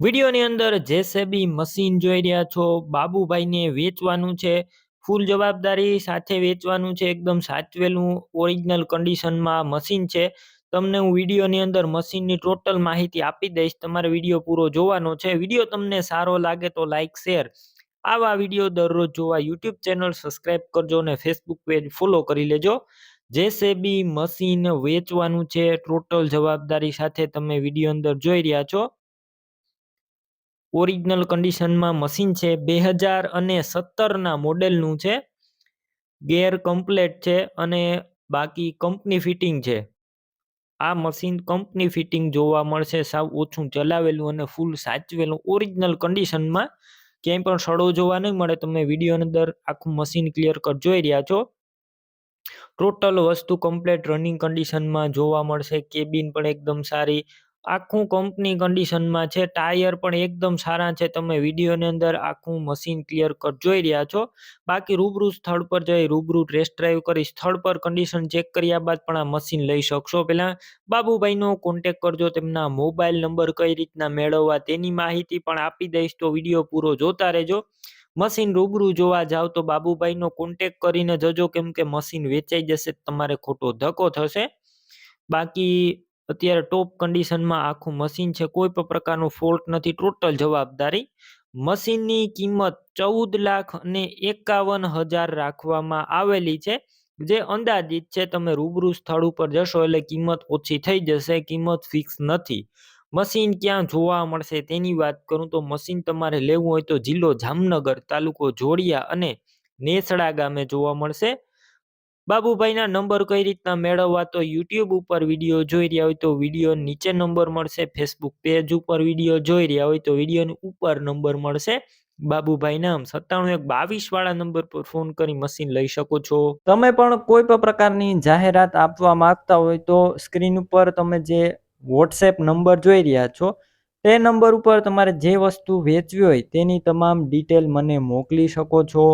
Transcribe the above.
વિડીયોની અંદર JCB machine જોઈ રહ્યા છો. બાબુભાઈને વેચવાનું છે. ફૂલ જવાબદારી સાથે વેચવાનું છે. એકદમ સાચવેલું ઓરિજિનલ કન્ડિશનમાં મશીન છે. તમને હું વિડીયોની અંદર મશીનની ટોટલ માહિતી આપી દઈશ. તમારે વીડિયો પૂરો જોવાનો છે. વીડિયો તમને સારો લાગે તો લાઇક શેર આવા વીડિયો દરરોજ જોવા યુટ્યુબ ચેનલ સબસ્ક્રાઇબ કરજો અને ફેસબુક પેજ ફોલો કરી લેજો. જેસેબી મશીન વેચવાનું છે. ટોટલ જવાબદારી સાથે તમે વીડિયો અંદર જોઈ રહ્યા છો. ઓરિજિનલ કન્ડિશનમાં મશીન છે બે હજાર અને સત્તરના મોડેલનું છે. ગેર કમ્પ્લેટ છે અને બાકી કંપની ફિટિંગ છે. આ મશીન કંપની ફિટિંગ જોવા મળશે, સાવ ઓછું ચલાવેલું અને ફૂલ સાચવેલું. ઓરિજિનલ કન્ડિશનમાં ક્યાંય પણ સડો જોવા નહીં મળે. તમે વિડીયોની અંદર આખું મશીન ક્લિયર કટ જોઈ રહ્યા છો. ટોટલ વસ્તુ કમ્પ્લેટ રનિંગ કન્ડિશનમાં જોવા મળશે. કેબિન પણ એકદમ સારી. આખું કંપની કન્ડિશનમાં છે. ટાયર પણ એકદમ સારા છે. તમે વિડીયોની અંદર આખું મશીન ક્લિયર કટ જોઈ રહ્યા છો. બાકી રૂબરૂ સ્થળ પર જઈ રૂબરૂ ટેસ્ટ ડ્રાઈવ કરી, સ્થળ પર કન્ડિશન ચેક કર્યા બાદ પણ આ મશીન લઈ શકશો. પહેલાં બાબુભાઈનો કોન્ટેક કરજો, તેમના મોબાઈલ નંબર કઈ રીતના મેળવવા તેની માહિતી પણ આપી દઈશ. તો વીડિયો પૂરો જોતા રહેજો. મશીન રૂબરૂ જોવા જાવ તો બાબુભાઈનો કોન્ટેક કરીને જજો. કેમ કે મશીન વેચાઈ જશે, તમારે ખોટો ધક્કો થશે. બાકી અત્યારે ટોપ કન્ડિશનમાં આખું મશીન છે, કોઈ પણ પ્રકારનું ફોલ્ટ નથી ટોટલ જવાબદારી મશીનની કિંમત ચૌદ લાખ અને એકાવન હજાર રાખવામાં આવેલી છે, જે અંદાજિત છે તમે રૂબરૂ સ્થળ ઉપર જશો એટલે કિંમત ઓછી થઈ જશે, કિંમત ફિક્સ નથી. મશીન ક્યાં જોવા મળશે તેની વાત કરું તો મશીન તમારે લેવું હોય તો જિલ્લો જામનગર, તાલુકો જોડિયા અને નેસડા ગામે જોવા મળશે. બાબુભાઈના નંબર કઈ રીતના મેળવવા તો યુટ્યુબ ઉપર વીડિયો જોઈ રહ્યા હોય તો વીડિયો નીચે નંબર મળશે, ફેસબુક પેજ ઉપર વીડિયો જોઈ રહ્યા હોય તો વિડીયોની ઉપર નંબર મળશે. બાબુભાઈ નામ સત્તાણું એક બાવીસ વાળા નંબર પર ફોન કરી મશીન લઈ શકો છો. તમે પણ કોઈ પણ પ્રકારની જાહેરાત આપવા માંગતા હોય તો સ્ક્રીન ઉપર તમે જે વોટ્સએપ નંબર જોઈ રહ્યા છો, તે નંબર ઉપર તમારે જે વસ્તુ વેચવી હોય તેની તમામ ડિટેલ મને મોકલી શકો છો.